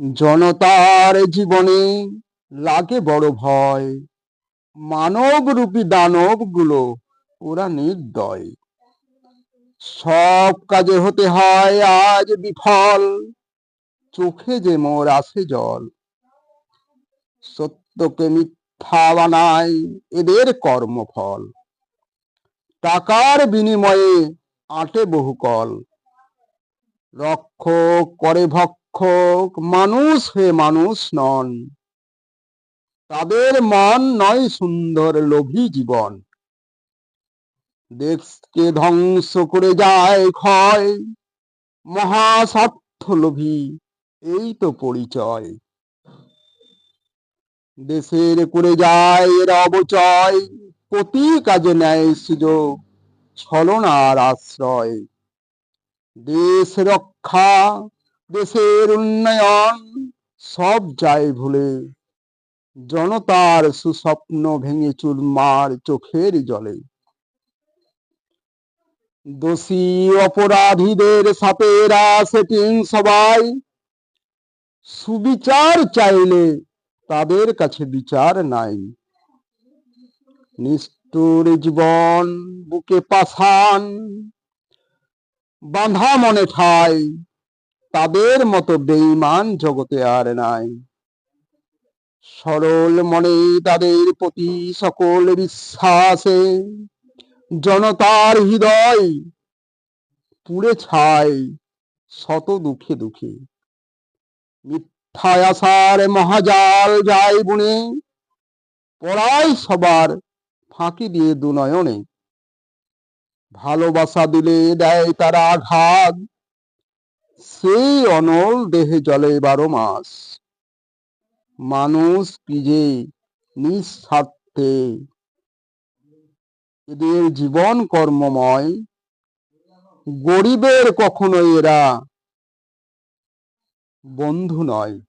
জনতার জীবনে লাগে বড় ভয়। মানব রূপী দানবগুলো ওরা নির্দয়। সব কাজে হতে হয় আজ বিফল। চোখে যে মোর আসে জল। সত্যকে মিথ্যা বানায় এদের কর্মফল। টাকার বিনিময়ে আটে বহুকল রক্ষ করে ভক্ষক মানুষ হয়ে মানুষ নন। তাদের মন নয় সুন্দর লোভী জীবন। দেশকে ধ্বংস করে যায় ক্ষয়, মহাস্বার্থ লোভী, এই তো পরিচয়। দেশের করে যায় এর অবচয়, প্রতি কাজে নেয় সুযোগ, ছলনার আশ্রয়। দেশ রক্ষা দেশের উন্নয়ন, সব যায় ভুলে। জনতার সুস্বপ্ন ভেঙে চুরমার চোখের জলে। দোষী অপরাধীদের সাপেরা সেটিং সবাই। সুবিচার চাইলে তাদের কাছে বিচার নাই। নিষ্ঠুর জীবন বুকে পাষাণ, বাঁধা মনে ঠাই। তাদের মতো বেঈমান জগতে আর নাই। সরল মনে তাদের প্রতি সকল বিশ্বাসে জনতার হৃদয় পুড়ে ছাই শত দুঃখে দুঃখে। মিথ্যায় আসার মহাজাল যায় বুনে পড়ায় সবার ফাঁকি দিয়ে দুনয়নে। ভালোবাসা দিলে দেয় তারা আঘাত সেই অনল দেহে জলে বারো মাস। মানুষ যে নিঃস্বার্থে এদের জীবন কর্মময়, গরিবের কখনো এরা বন্ধু নয়।